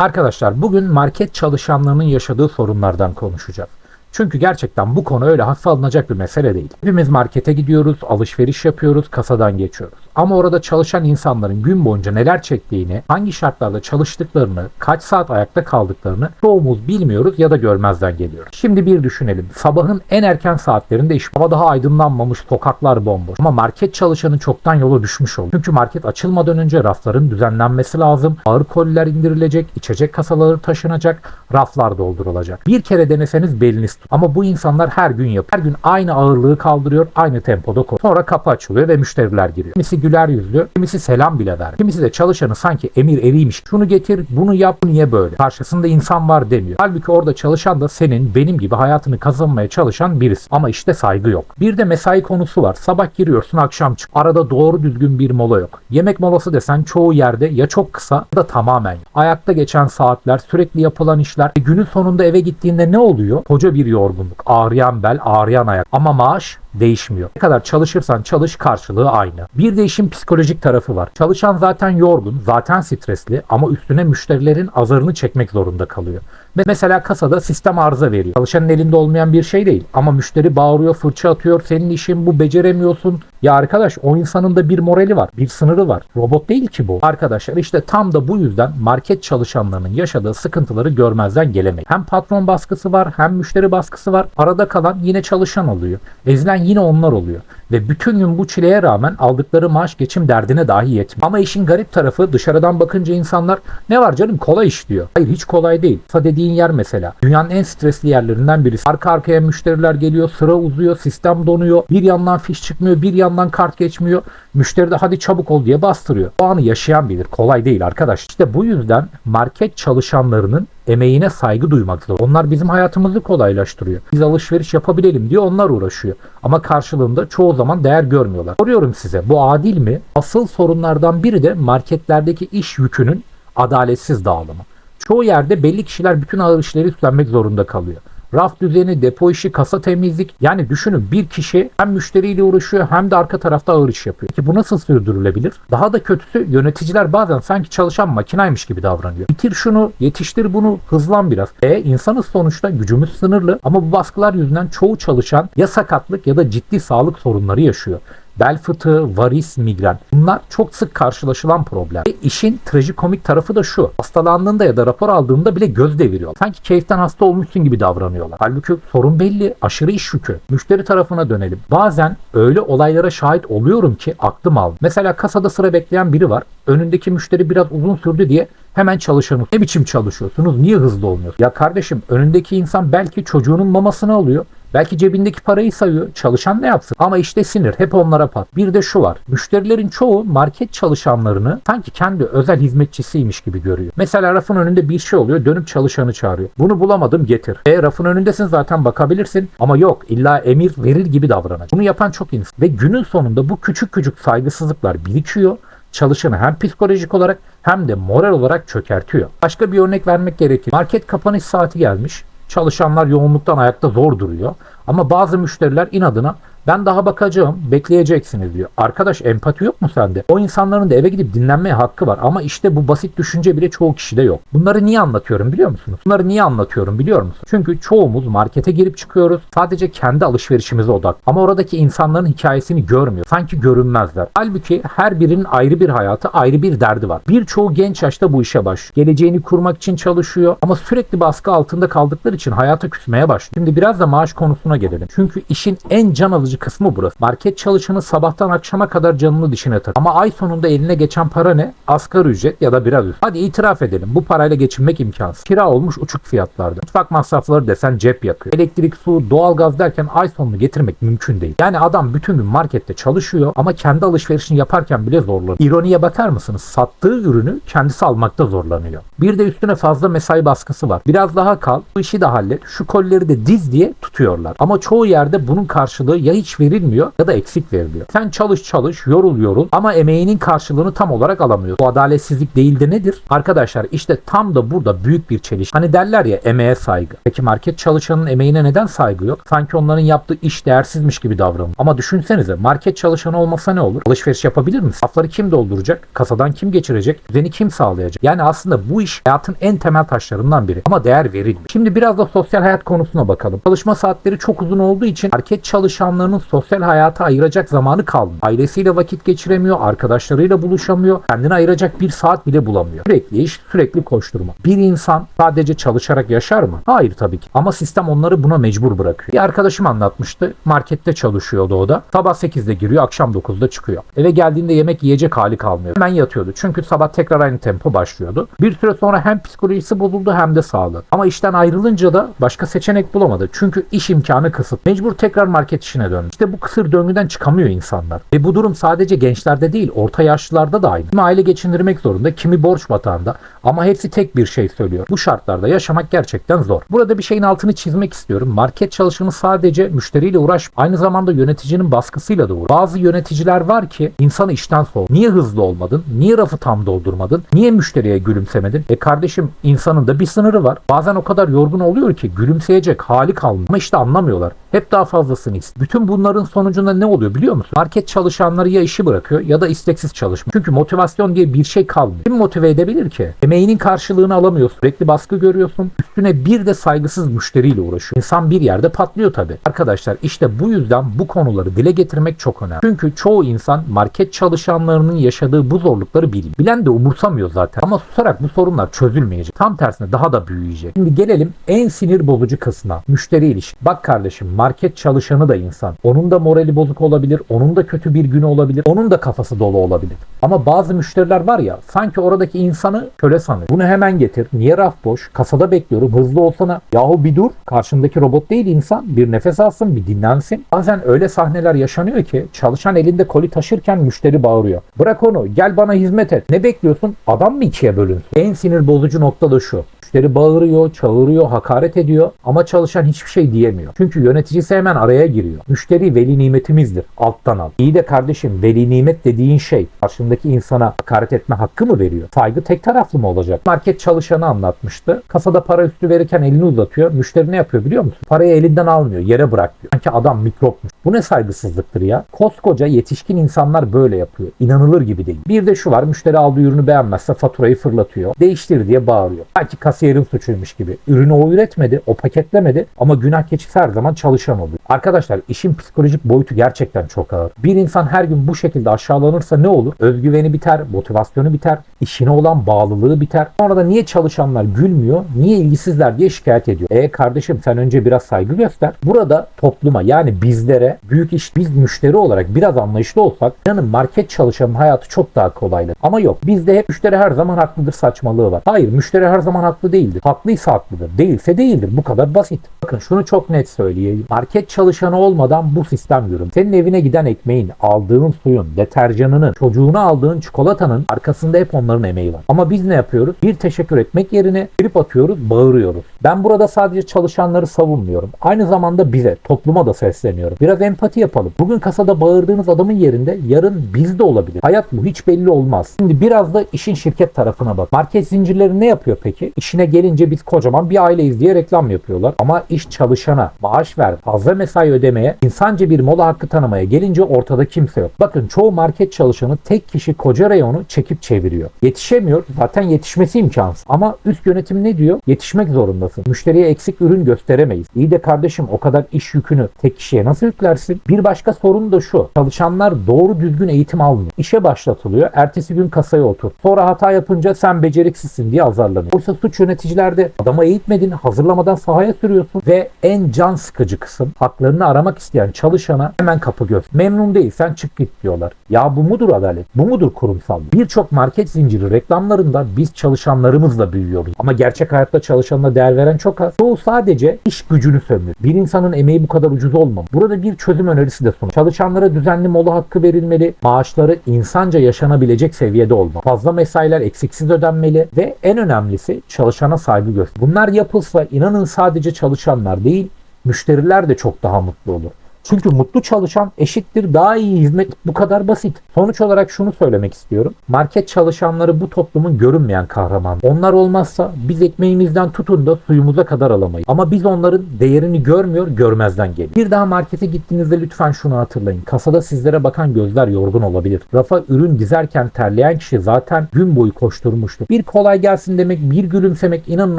Arkadaşlar bugün market çalışanlarının yaşadığı sorunlardan konuşacağız. Çünkü gerçekten bu konu öyle hafife alınacak bir mesele değil. Hepimiz markete gidiyoruz, alışveriş yapıyoruz, kasadan geçiyoruz. Ama orada çalışan insanların gün boyunca neler çektiğini, hangi şartlarda çalıştıklarını, kaç saat ayakta kaldıklarını çoğumuz bilmiyoruz ya da görmezden geliyoruz. Şimdi bir düşünelim. Sabahın en erken saatlerinde iş hava daha aydınlanmamış, sokaklar bomboş. Ama market çalışanı çoktan yola düşmüş olur. Çünkü market açılmadan önce rafların düzenlenmesi lazım. Ağır koliler indirilecek, içecek kasaları taşınacak, raflar doldurulacak. Bir kere deneseniz beliniz tut. Ama bu insanlar her gün yapıyor. Her gün aynı ağırlığı kaldırıyor, aynı tempoda koyuyor. Sonra kapı açılıyor ve müşteriler giriyor. Kimisi güler yüzlü, kimisi selam bile ver. Kimisi de çalışanı sanki emir eriymiş. Şunu getir, bunu yap, niye böyle? Karşısında insan var demiyor. Halbuki orada çalışan da senin, benim gibi hayatını kazanmaya çalışan birisi. Ama işte saygı yok. Bir de mesai konusu var. Sabah giriyorsun, akşam çık. Arada doğru düzgün bir mola yok. Yemek molası desen çoğu yerde ya çok kısa ya da tamamen. Ayakta geçen saatler, sürekli yapılan işler. E, günün sonunda eve gittiğinde ne oluyor? Koca bir yorgunluk. Ağrıyan bel, ağrıyan ayak. Ama maaş değişmiyor. Ne kadar çalışırsan çalış karşılığı aynı. Bir de işin psikolojik tarafı var. Çalışan zaten yorgun, zaten stresli ama üstüne müşterilerin azarını çekmek zorunda kalıyor. Mesela kasada sistem arıza veriyor. Çalışanın elinde olmayan bir şey değil ama müşteri bağırıyor, fırça atıyor. Senin işin bu beceremiyorsun. Ya arkadaş o insanın da bir morali var, bir sınırı var. Robot değil ki bu. Arkadaşlar işte tam da bu yüzden market çalışanlarının yaşadığı sıkıntıları görmezden gelemeyiz. Hem patron baskısı var, hem müşteri baskısı var. Arada kalan yine çalışan oluyor. Ezilen yine onlar oluyor. Ve bütün gün bu çileye rağmen aldıkları maaş geçim derdine dahi yetmiyor. Ama işin garip tarafı dışarıdan bakınca insanlar ne var canım kolay iş diyor. Hayır hiç kolay değil. Kasa dediğin yer mesela. Dünyanın en stresli yerlerinden birisi. Arka arkaya müşteriler geliyor, sıra uzuyor, sistem donuyor. Bir yandan fiş çıkmıyor, bir yandan kart geçmiyor. Müşteri de hadi çabuk ol diye bastırıyor. O anı yaşayan bilir. Kolay değil arkadaş. İşte bu yüzden market çalışanlarının emeğine saygı duymak zorunda. Onlar bizim hayatımızı kolaylaştırıyor. Biz alışveriş yapabilelim diye onlar uğraşıyor. Ama karşılığında çoğu zaman değer görmüyorlar. Soruyorum size bu adil mi? Asıl sorunlardan biri de marketlerdeki iş yükünün adaletsiz dağılımı. Çoğu yerde belli kişiler bütün ağır işleri üstlenmek zorunda kalıyor. Raf düzeni, depo işi, kasa temizlik. Yani düşünün bir kişi hem müşteriyle uğraşıyor hem de arka tarafta ağır iş yapıyor. Ki bu nasıl sürdürülebilir? Daha da kötüsü yöneticiler bazen sanki çalışan makinaymış gibi davranıyor. Bitir şunu, yetiştir bunu, hızlan biraz. E insanız sonuçta gücümüz sınırlı ama bu baskılar yüzünden çoğu çalışan ya sakatlık ya da ciddi sağlık sorunları yaşıyor. Bel fıtığı, varis, migren. Bunlar çok sık karşılaşılan problem. Ve işin trajikomik tarafı da şu. Hastalandığında ya da rapor aldığında bile göz deviriyor. Sanki keyiften hasta olmuşsun gibi davranıyorlar. Halbuki sorun belli. Aşırı iş yükü. Müşteri tarafına dönelim. Bazen öyle olaylara şahit oluyorum ki aklım aldı. Mesela kasada sıra bekleyen biri var. Önündeki müşteri biraz uzun sürdü diye hemen çalışanı. Ne biçim çalışıyorsunuz? Niye hızlı olmuyorsunuz? Ya kardeşim önündeki insan belki çocuğunun mamasını alıyor. Belki cebindeki parayı sayıyor. Çalışan ne yapsın? Ama işte sinir. Hep onlara pat. Bir de şu var. Müşterilerin çoğu market çalışanlarını sanki kendi özel hizmetçisiymiş gibi görüyor. Mesela rafın önünde bir şey oluyor. Dönüp çalışanı çağırıyor. Bunu bulamadım getir. E rafın önündesin zaten bakabilirsin. Ama yok illa emir verir gibi davranacak. Bunu yapan çok insan. Ve günün sonunda bu küçük küçük saygısızlıklar birikiyor çalışanı hem psikolojik olarak hem de moral olarak çökertiyor. Başka bir örnek vermek gerekir. Market kapanış saati gelmiş. Çalışanlar yoğunluktan ayakta zor duruyor. Ama bazı müşteriler inadına ben daha bakacağım, bekleyeceksiniz diyor. Arkadaş empati yok mu sende? O insanların da eve gidip dinlenmeye hakkı var ama işte bu basit düşünce bile çoğu kişide yok. Bunları niye anlatıyorum biliyor musunuz? Bunları niye anlatıyorum biliyor musunuz? Çünkü çoğumuz markete girip çıkıyoruz. Sadece kendi alışverişimize odak. Ama oradaki insanların hikayesini görmüyor. Sanki görünmezler. Halbuki her birinin ayrı bir hayatı, ayrı bir derdi var. Birçoğu genç yaşta bu işe başlıyor. Geleceğini kurmak için çalışıyor ama sürekli baskı altında kaldıkları için hayata küsmeye başlıyor. Şimdi biraz da maaş konusuna gelelim. Çünkü işin en can alıcı kısmı burası. Market çalışanı sabahtan akşama kadar canını dişine takıyor. Ama ay sonunda eline geçen para ne? Asgari ücret ya da biraz üst. Hadi itiraf edelim. Bu parayla geçinmek imkansız. Kira olmuş uçuk fiyatlarda. Mutfak masrafları desen cep yakıyor. Elektrik, su, doğalgaz derken ay sonunu getirmek mümkün değil. Yani adam bütün gün markette çalışıyor ama kendi alışverişini yaparken bile zorlanıyor. İroniye bakar mısınız? Sattığı ürünü kendisi almakta zorlanıyor. Bir de üstüne fazla mesai baskısı var. Biraz daha kal, bu işi de hallet, şu kolleri de diz diye tutuyorlar. Ama çoğu yerde bunun karşılığı ya hiç hiç verilmiyor ya da eksik veriliyor. Sen çalış çalış, yorul yorul ama emeğinin karşılığını tam olarak alamıyorsun. Bu adaletsizlik değil de nedir? Arkadaşlar işte tam da burada büyük bir çeliş. Hani derler ya emeğe saygı. Peki market çalışanının emeğine neden saygı yok? Sanki onların yaptığı iş değersizmiş gibi davranıyor. Ama düşünsenize market çalışanı olmasa ne olur? Alışveriş yapabilir mi? Safları kim dolduracak? Kasadan kim geçirecek? Düzeni kim sağlayacak? Yani aslında bu iş hayatın en temel taşlarından biri. Ama değer verilmiyor. Şimdi biraz da sosyal hayat konusuna bakalım. Çalışma saatleri çok uzun olduğu için market çalışanlarının sosyal hayata ayıracak zamanı kalmıyor. Ailesiyle vakit geçiremiyor, arkadaşlarıyla buluşamıyor, kendine ayıracak bir saat bile bulamıyor. Sürekli iş, sürekli koşturma. Bir insan sadece çalışarak yaşar mı? Hayır tabii ki. Ama sistem onları buna mecbur bırakıyor. Bir arkadaşım anlatmıştı. Markette çalışıyordu o da. Sabah 8'de giriyor, akşam 9'da çıkıyor. Eve geldiğinde yemek yiyecek hali kalmıyor. Hemen yatıyordu. Çünkü sabah tekrar aynı tempo başlıyordu. Bir süre sonra hem psikolojisi bozuldu hem de sağlığı. Ama işten ayrılınca da başka seçenek bulamadı. Çünkü iş imkanı kısıt. Mecbur tekrar market işine döndü. İşte bu kısır döngüden çıkamıyor insanlar. Ve bu durum sadece gençlerde değil, orta yaşlılarda da aynı. Kimi aile geçindirmek zorunda, kimi borç batağında. Ama hepsi tek bir şey söylüyor. Bu şartlarda yaşamak gerçekten zor. Burada bir şeyin altını çizmek istiyorum. Market çalışanı sadece müşteriyle uğraş, aynı zamanda yöneticinin baskısıyla da uğraş. Bazı yöneticiler var ki insanı işten soğuk. Niye hızlı olmadın? Niye rafı tam doldurmadın? Niye müşteriye gülümsemedin? E kardeşim insanın da bir sınırı var. Bazen o kadar yorgun oluyor ki gülümseyecek hali kalmıyor. Ama işte anlamıyorlar. Hep daha fazlasını istiyor. Bütün bunların sonucunda ne oluyor biliyor musun? Market çalışanları ya işi bırakıyor ya da isteksiz çalışma. Çünkü motivasyon diye bir şey kalmıyor. Kim motive edebilir ki? Emeğinin karşılığını alamıyorsun. Sürekli baskı görüyorsun. Üstüne bir de saygısız müşteriyle uğraşıyor. İnsan bir yerde patlıyor tabii. Arkadaşlar işte bu yüzden bu konuları dile getirmek çok önemli. Çünkü çoğu insan market çalışanlarının yaşadığı bu zorlukları biliyor. Bilen de umursamıyor zaten. Ama susarak bu sorunlar çözülmeyecek. Tam tersine daha da büyüyecek. Şimdi gelelim en sinir bozucu kısmına. Müşteri ilişki. Bak kardeşim market çalışanı da insan. Onun da morali bozuk olabilir. Onun da kötü bir günü olabilir. Onun da kafası dolu olabilir. Ama bazı müşteriler var ya sanki oradaki insanı köle sanıyor. Bunu hemen getir. Niye raf boş? Kasada bekliyorum. Hızlı olsana. Yahu bir dur. Karşındaki robot değil insan. Bir nefes alsın, bir dinlensin. Bazen öyle sahneler yaşanıyor ki çalışan elinde koli taşırken müşteri bağırıyor. Bırak onu. Gel bana hizmet et. Ne bekliyorsun? Adam mı ikiye bölünsün? En sinir bozucu nokta da şu. Müşteri bağırıyor, çağırıyor, hakaret ediyor ama çalışan hiçbir şey diyemiyor. Çünkü yöneticisi hemen araya giriyor. Müşteri veli nimetimizdir. Alttan al. İyi de kardeşim veli nimet dediğin şey karşındaki insana hakaret etme hakkı mı veriyor? Saygı tek taraflı mı olacak? Market çalışanı anlatmıştı. Kasada para üstü verirken elini uzatıyor. Müşteri ne yapıyor biliyor musun? Parayı elinden almıyor. Yere bırakıyor. Sanki adam mikropmuş. Bu ne saygısızlıktır ya? Koskoca yetişkin insanlar böyle yapıyor. İnanılır gibi değil. Bir de şu var. Müşteri aldığı ürünü beğenmezse faturayı fırlatıyor. Değiştir diye bağırıyor. Belki kasiyerin suçuymuş gibi. Ürünü o üretmedi, o paketlemedi ama günah keçisi her zaman çalışan oluyor. Arkadaşlar işin psikolojik boyutu gerçekten çok ağır. Bir insan her gün bu şekilde aşağılanırsa ne olur? Özgüveni biter, motivasyonu biter, işine olan bağlılığı biter. Sonra da niye çalışanlar gülmüyor, niye ilgisizler diye şikayet ediyor. E kardeşim sen önce biraz saygı göster. Burada topluma yani bizlere büyük iş biz müşteri olarak biraz anlayışlı olsak inanın market çalışanın hayatı çok daha kolaylı. Ama yok bizde hep müşteri her zaman haklıdır saçmalığı var. Hayır müşteri her zaman haklı değildir. Haklıysa haklıdır. Değilse değildir. Bu kadar basit. Bakın şunu çok net söyleyeyim. Market çalışanı olmadan bu sistem yürüm. Senin evine giden ekmeğin, aldığın suyun, deterjanının, çocuğuna aldığın çikolatanın arkasında hep onların emeği var. Ama biz ne yapıyoruz? Bir teşekkür etmek yerine trip atıyoruz, bağırıyoruz. Ben burada sadece çalışanları savunmuyorum. Aynı zamanda bize, topluma da sesleniyorum. Biraz empati yapalım. Bugün kasada bağırdığınız adamın yerinde yarın biz de olabilir. Hayat bu hiç belli olmaz. Şimdi biraz da işin şirket tarafına bak. Market zincirleri ne yapıyor peki? İşine gelince biz kocaman bir aileyiz diye reklam yapıyorlar. Ama iş çalışana maaş ver, fazla mesai ödemeye, insanca bir mola hakkı tanımaya gelince ortada kimse yok. Bakın çoğu market çalışanı tek kişi koca reyonu çekip çeviriyor. Yetişemiyor. Zaten yetişmesi imkansız. Ama üst yönetim ne diyor? Yetişmek zorundasın. Müşteriye eksik ürün gösteremeyiz. İyi de kardeşim o kadar iş yükünü tek kişiye nasıl yüklersin? Bir başka sorun da şu. Çalışanlar doğru düzgün eğitim almıyor. İşe başlatılıyor. Ertesi gün kasaya otur. Sonra hata yapınca sen beceriksizsin diye azarlanıyor. Oysa suç yöneticilerde adama eğitmedin, hazırlamadan sahaya sürüyorsun ve en can sıkıcı kısım haklarını aramak isteyen çalışana hemen kapı göz. Memnun değilsen çık git diyorlar. Ya bu mudur adalet? Bu mudur kurumsal? Birçok market zinciri reklamlarında biz çalışanlarımızla büyüyoruz. Ama gerçek hayatta çalışanına değer veren çok az. Çoğu sadece iş gücünü sömürüyor. Bir insanın emeği bu kadar ucuz olmamalı. Burada bir çözüm önerisi de sunuyor. Çalışanlara düzenli mola hakkı verilmeli. Maaşları insanca yaşanabilecek seviyede olmalı. Fazla mesailer eksiksiz ödenmeli ve en önemlisi çalışana saygı göster. Bunlar yapılsa inanın sadece çalışanlar değil müşteriler de çok daha mutlu olur. Çünkü mutlu çalışan eşittir daha iyi hizmet bu kadar basit. Sonuç olarak şunu söylemek istiyorum. Market çalışanları bu toplumun görünmeyen kahramanı. Onlar olmazsa biz ekmeğimizden tutun da suyumuza kadar alamayız. Ama biz onların değerini görmüyor, görmezden geliyor. Bir daha markete gittiğinizde lütfen şunu hatırlayın. Kasada sizlere bakan gözler yorgun olabilir. Rafa ürün dizerken terleyen kişi zaten gün boyu koşturmuştu. Bir kolay gelsin demek, bir gülümsemek inanın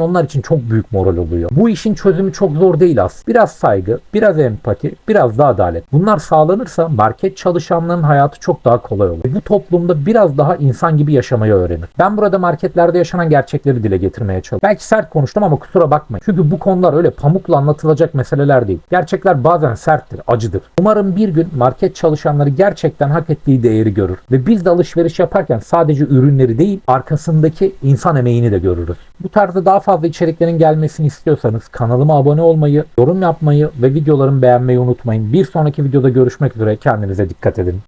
onlar için çok büyük moral oluyor. Bu işin çözümü çok zor değil aslında. Biraz saygı, biraz empati, biraz da adalet. Bunlar sağlanırsa market çalışanlarının hayatı çok daha kolay olur. Bu toplumda biraz daha insan gibi yaşamayı öğrenir. Ben burada marketlerde yaşanan gerçekleri dile getirmeye çalışıyorum. Belki sert konuştum ama kusura bakmayın. Çünkü bu konular öyle pamukla anlatılacak meseleler değil. Gerçekler bazen serttir, acıdır. Umarım bir gün market çalışanları gerçekten hak ettiği değeri görür. Ve biz de alışveriş yaparken sadece ürünleri değil, arkasındaki insan emeğini de görürüz. Bu tarzda daha fazla içeriklerin gelmesini istiyorsanız kanalıma abone olmayı, yorum yapmayı ve videolarımı beğenmeyi unutmayın. Bir sonraki videoda görüşmek üzere. Kendinize dikkat edin.